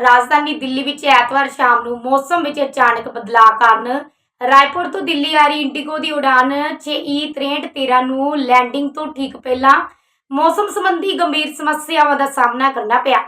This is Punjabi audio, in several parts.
ਰਾਜਧਾਨੀ ਦਿੱਲੀ ਵਿੱਚ ਐਤਵਾਰ ਸ਼ਾਮ ਨੂੰ ਮੌਸਮ ਵਿੱਚ ਅਚਾਨਕ ਬਦਲਾਅ ਕਾਰਨ ਰਾਏਪੁਰ ਤੋਂ ਦਿੱਲੀ ਆ ਰਹੀ ਇੰਡੀਗੋ ਦੀ ਉਡਾਨ 6E6313 ਨੂੰ ਲੈਂਡਿੰਗ ਤੋਂ ਠੀਕ ਪਹਿਲਾਂ ਮੌਸਮ ਸੰਬੰਧੀ ਗੰਭੀਰ ਸਮੱਸਿਆਵਾਂ ਦਾ ਸਾਹਮਣਾ ਕਰਨਾ ਪਿਆ।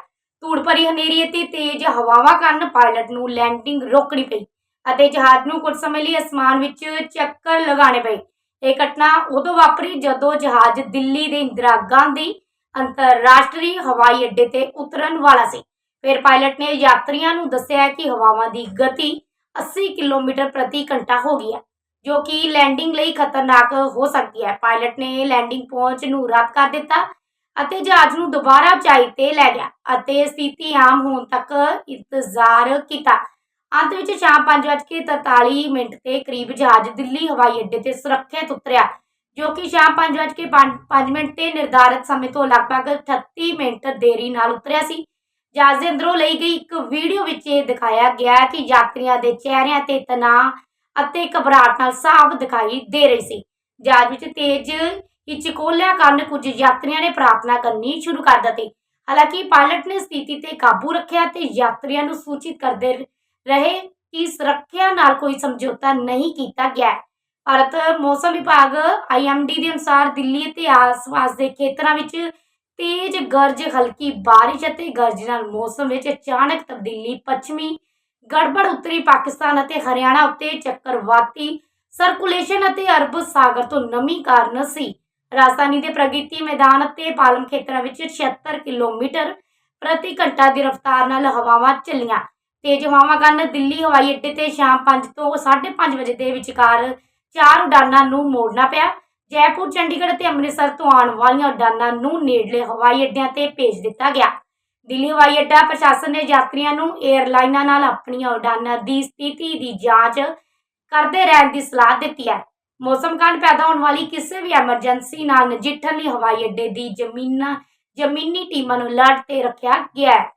ਧੂੜ ਭਰੀ ਹਨੇਰੀ ਅਤੇ ਤੇਜ਼ ਹਵਾਵਾਂ ਕਾਰਨ ਪਾਇਲਟ ਨੂੰ ਲੈਂਡਿੰਗ ਰੋਕਣੀ ਪਈ ਅਤੇ ਜਹਾਜ਼ ਨੂੰ ਕੁਝ ਸਮੇਂ ਲਈ ਅਸਮਾਨ ਵਿੱਚ ਚੱਕਰ ਲਗਾਉਣੇ ਪਏ। ਇਹ ਘਟਨਾ ਉਦੋਂ ਵਾਪਰੀ ਜਦੋਂ ਜਹਾਜ਼ ਦਿੱਲੀ ਦੇ ਇੰਦਰਾ ਗਾਂਧੀ ਅੰਤਰਰਾਸ਼ਟਰੀ ਹਵਾਈ ਅੱਡੇ ਤੇ ਉਤਰਨ ਵਾਲਾ ਸੀ। ਫਿਰ ਪਾਇਲਟ ਨੇ ਯਾਤਰੀਆਂ ਨੂੰ ਦੱਸਿਆ ਕਿ ਹਵਾਵਾਂ ਦੀ ਗਤੀ 80 ਕਿਲੋਮੀਟਰ ਪ੍ਰਤੀ ਘੰਟਾ ਹੋ ਗਈ ਹੈ, ਜੋ ਕਿ ਲੈਂਡਿੰਗ ਲਈ ਖਤਰਨਾਕ ਹੋ ਸਕਦੀ ਹੈ। ਪਾਇਲਟ ਨੇ ਲੈਂਡਿੰਗ ਪਹੁੰਚ ਨੂੰ ਰੱਦ ਕਰ ਦਿੱਤਾ ਅਤੇ ਜਹਾਜ਼ ਨੂੰ ਦੁਬਾਰਾ ਉਚਾਈ ਤੇ ਲੈ ਗਿਆ ਅਤੇ ਸਥਿਤੀ ਆਮ ਹੋਣ ਤੱਕ ਇੰਤਜ਼ਾਰ ਕੀਤਾ। ਅੰਤ ਵਿੱਚ ਸ਼ਾਮ 5:43 ਮਿੰਟ ਤੇ ਕਰੀਬ ਜਹਾਜ਼ ਦਿੱਲੀ ਹਵਾਈ ਅੱਡੇ ਤੇ ਸੁਰੱਖਿਅਤ ਉਤਰਿਆ, ਜੋ ਕਿ ਸ਼ਾਮ 5:05 ਮਿੰਟ ਤੇ ਨਿਰਧਾਰਤ ਸਮੇਂ ਤੋਂ ਲਗਭਗ 38 ਮਿੰਟ ਦੇਰੀ ਨਾਲ ਉਤਰਿਆ ਸੀ। ਜਹਾਜ਼ ਦੇ ਅੰਦਰੋਂ ਲਈ ਗਈ ਇੱਕ ਵੀਡੀਓ ਵਿੱਚ ਇਹ ਦਿਖਾਇਆ ਗਿਆ ਕਿ ਯਾਤਰੀਆਂ ਦੇ ਚਿਹਰਿਆਂ ਤੇ ਤਣਾਅ ਅਤੇ ਘਬਰਾਹਟ ਨਾਲ ਸਾਫ਼ ਦਿਖਾਈ ਦੇ ਰਹੀ ਸੀ। ਜਹਾਜ਼ ਵਿੱਚ ਤੇਜ਼ ਹਿਚਕੋਲਿਆਂ ਕਾਰਨ ਕੁਝ ਯਾਤਰੀਆਂ ਨੇ ਪ੍ਰਾਰਥਨਾ ਕਰਨੀ ਸ਼ੁਰੂ ਕਰ ਦਿੱਤੀ। ਹਾਲਾਂਕਿ ਪਾਇਲਟ ਨੇ ਸਥਿਤੀ ਤੇ ਕਾਬੂ ਰੱਖਿਆ ਤੇ ਯਾਤਰੀਆਂ ਨੂੰ ਸੂਚਿਤ ਕਰਦੇ ਰਹੇ ਕਿ ਸੁਰੱਖਿਆ ਨਾਲ ਕੋਈ ਸਮਝੌਤਾ ਨਹੀਂ ਕੀਤਾ ਗਿਆ। ਭਾਰਤ ਮੌਸਮ ਵਿਭਾਗ ਆਈਐਮਡੀ ਦੇ ਅਨੁਸਾਰ ਦਿੱਲੀ ਅਤੇ ਆਸ-ਪਾਸ ਦੇ ਖੇਤਰਾਂ ਵਿੱਚ ਤੇਜ਼ ਗਰਜ, ਹਲਕੀ ਬਾਰਿਸ਼ ਅਤੇ ਗਰਜ ਨਾਲ ਮੌਸਮ ਵਿੱਚ ਅਚਾਨਕ ਤਬਦੀਲੀ, ਪੱਛਮੀ ਗੜਬੜ ਉੱਤਰੀ ਪਾਕਿਸਤਾਨ ਅਤੇ ਹਰਿਆਣਾ ਉੱਤੇ ਚੱਕਰਵਾਤੀ ਸਰਕੂਲੇਸ਼ਨ ਅਤੇ ਅਰਬ ਸਾਗਰ ਤੋਂ ਨਮੀ ਕਾਰਨ ਸੀ। ਰਾਜਧਾਨੀ ਦੇ ਪ੍ਰਗਤੀ ਮੈਦਾਨ ਅਤੇ ਪਾਲਮ ਖੇਤਰਾਂ ਵਿੱਚ 76 ਕਿਲੋਮੀਟਰ ਪ੍ਰਤੀ ਘੰਟਾ ਦੀ ਰਫ਼ਤਾਰ ਨਾਲ ਹਵਾਵਾਂ ਚੱਲੀਆਂ। ਤੇਜ਼ ਹਵਾਵਾਂ ਕਾਰਨ ਦਿੱਲੀ, ਹਵਾਈ ਅੱਡੇ ਤੇ ਸ਼ਾਮ 5 ਤੋਂ 5:30 ਵਜੇ ਦੇ ਵਿਚਕਾਰ ਚਾਰ ਉਡਾਨਾਂ ਨੂੰ ਮੋੜਨਾ ਪਿਆ। ਜੈਪੁਰ, ਚੰਡੀਗੜ੍ਹ ਅਤੇ ਅੰਮ੍ਰਿਤਸਰ ਤੋਂ ਆਉਣ ਵਾਲੀਆਂ ਉਡਾਨਾਂ ਨੂੰ ਨੇੜਲੇ ਹਵਾਈ ਅੱਡਿਆਂ ਤੇ ਭੇਜ ਦਿੱਤਾ ਗਿਆ। ਦਿੱਲੀ ਹਵਾਈ ਅੱਡਾ ਪ੍ਰਸ਼ਾਸਨ ਨੇ ਯਾਤਰੀਆਂ ਨੂੰ 에ਅਰਲਾਈਨਾਂ ਨਾਲ ਆਪਣੀਆਂ ਉਡਾਨਾਂ ਦੀ ਸਥਿਤੀ ਦੀ ਜਾਂਚ ਕਰਦੇ ਰਹਿਣ ਦੀ ਸਲਾਹ ਦਿੱਤੀ ਹੈ। ਮੌਸਮ ਕਾਰਨ ਪੈਦਾ ਹੋਣ ਵਾਲੀ ਕਿਸੇ ਵੀ ਐਮਰਜੈਂਸੀ ਨਾਲ ਨਜਿੱਠਣ ਲਈ ਹਵਾਈ ਅੱਡੇ ਦੀ ਜ਼ਮੀਨਾਂ, ਜ਼ਮੀਨੀ ਟੀਮਾਂ ਨੂੰ ਅਲਰਟ ਤੇ ਰੱਖਿਆ ਗਿਆ ਹੈ।